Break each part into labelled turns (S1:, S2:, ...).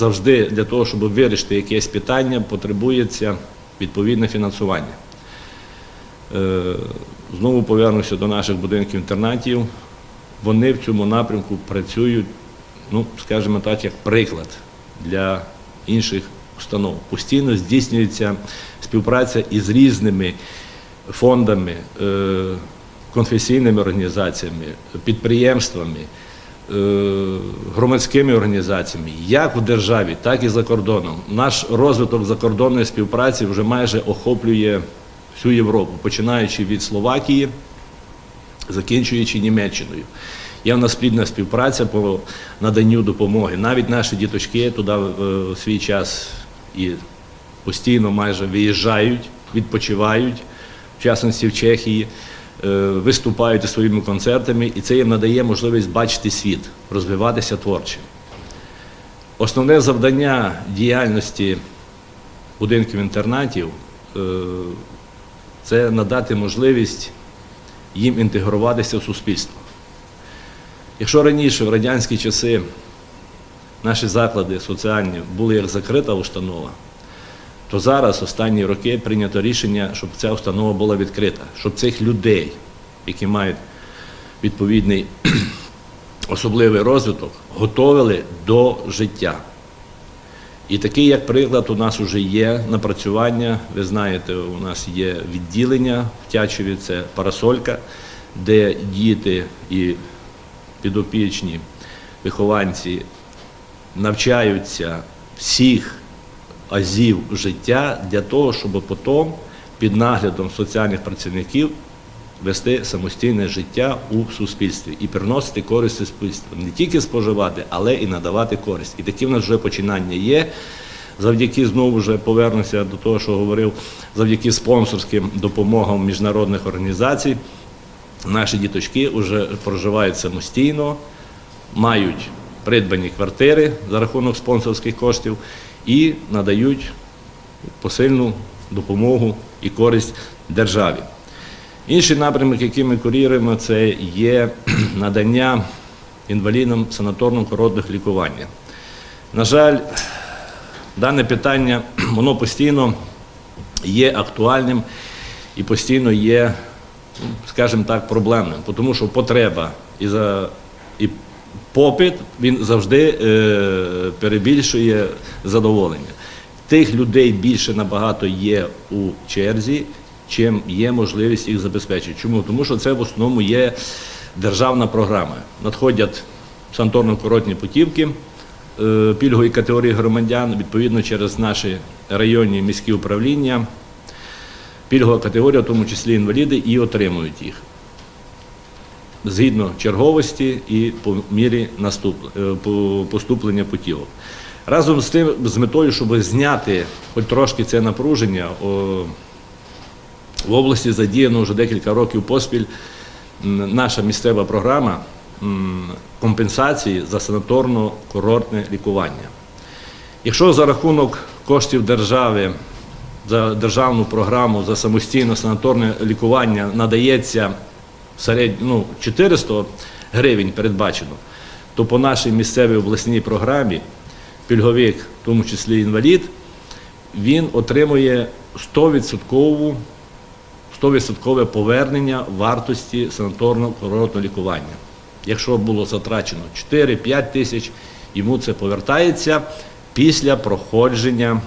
S1: завжди для того, щоб вирішити якесь питання, потребується відповідне фінансування. Е, Знову повернуся до наших будинків інтернатів. Вони в цьому напрямку працюють, ну, скажімо так, як приклад для інших установ. Постійно здійснюється співпраця із різними фондами, е, конфесійними організаціями, підприємствами, громадськими організаціями, як у державі, так і за кордоном. Наш розвиток закордонної співпраці вже майже охоплює всю Європу, починаючи від Словакії, закінчуючи Німеччиною. Є в нас плідна співпраця по наданню допомоги. Навіть наші діточки туди в свій час і постійно майже виїжджають, відпочивають, в частності в Чехії, е, виступають своїми концертами, і це їм надає можливість бачити світ, розвиватися творчо. Основне завдання діяльності будинків інтернатів е, це надати можливість їм інтегруватися в суспільство. Якщо раніше, в радянські часи, наші заклади соціальні були як закрита установа, то зараз, останні роки, прийнято рішення, щоб ця установа була відкрита, щоб цих людей, які мають відповідний особливий розвиток, готовили до життя. І такий, як приклад, у нас вже є напрацювання. Ви знаєте, у нас є відділення в Тячеві, це парасолька, де діти і підопічні вихованці навчаються всіх азів життя для того, щоб потім під наглядом соціальних працівників вести самостійне життя у суспільстві і приносити користь суспільству. Не тільки споживати, але і надавати користь. І такі в нас вже починання є. Завдяки знову вже повернуся до того, що говорив, завдяки спонсорським допомогам міжнародних організацій. Наші діточки вже проживають самостійно, мають придбані квартири за рахунок спонсорських коштів і надають посильну допомогу і користь державі. Інший напрямок, який ми куріруємо, це є надання інвалідам санаторно-курортних лікування. На жаль, дане питання воно постійно є актуальним і постійно є, ну, скажімо так, проблемним, тому що потреба і за і попит він завжди е, перебільшує задоволення. Тих людей більше набагато є у черзі, чим є можливість їх забезпечити. Чому? Тому що це в основному є державна програма. Надходять санаторно-курортні путівки е, пільгової категорії громадян, відповідно через наші районні міські управління. Пільгова категорія, в тому числі інваліди, і отримують їх згідно черговості і по мірі наступ- е, поступлення путівок. Разом з тим, з метою, щоб зняти хоч трошки це напруження, в області задіяно вже декілька років поспіль наша місцева програма компенсації за санаторно-курортне лікування. Якщо за рахунок коштів держави за державну програму за самостійне санаторне лікування надається серед, ну, 400 гривень передбачено, то по нашій місцевій обласній програмі пільговик, в тому числі інвалід, він отримує 100%, 100% повернення вартості санаторно-курортного лікування. Якщо було затрачено 4-5 тисяч, йому це повертається після проходження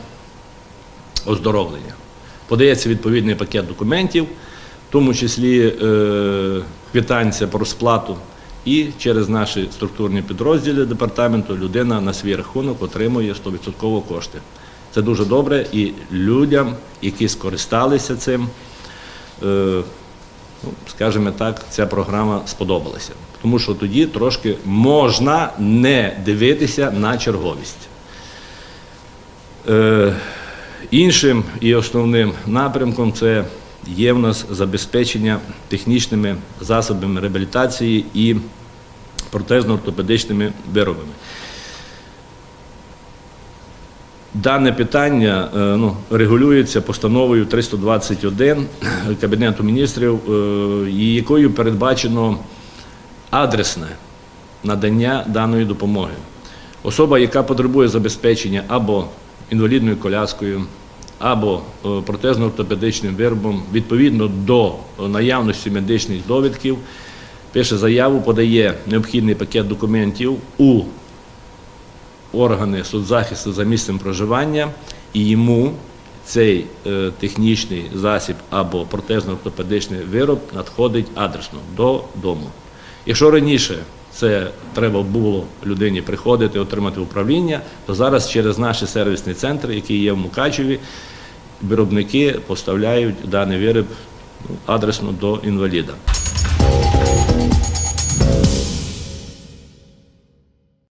S1: оздоровлення. Подається відповідний пакет документів, тому числі е, квитанція про сплату, і через наші структурні підрозділи департаменту людина на свій рахунок отримує 100% кошти. Це дуже добре і людям, які скористалися цим, е, ну, скажімо так, ця програма сподобалася. Тому що тоді трошки можна не дивитися на черговість. Е, Іншим і основним напрямком це є в нас забезпечення технічними засобами реабілітації і протезно-ортопедичними виробами. Дане питання е, ну, регулюється постановою 321 Кабінету міністрів, е, якою передбачено адресне надання даної допомоги. Особа, яка потребує забезпечення або інвалідною коляскою, або е, протезно-ортопедичним виробом, відповідно до наявності медичних довідків, пише заяву, подає необхідний пакет документів у органи соцзахисту за місцем проживання, і йому цей е, технічний засіб або протезно-ортопедичний вироб надходить адресно додому. Якщо раніше це треба було людині приходити, отримати управління, то зараз через наші сервісні центри, які є в Мукачеві, виробники поставляють даний виріб ну, адресно до інваліда.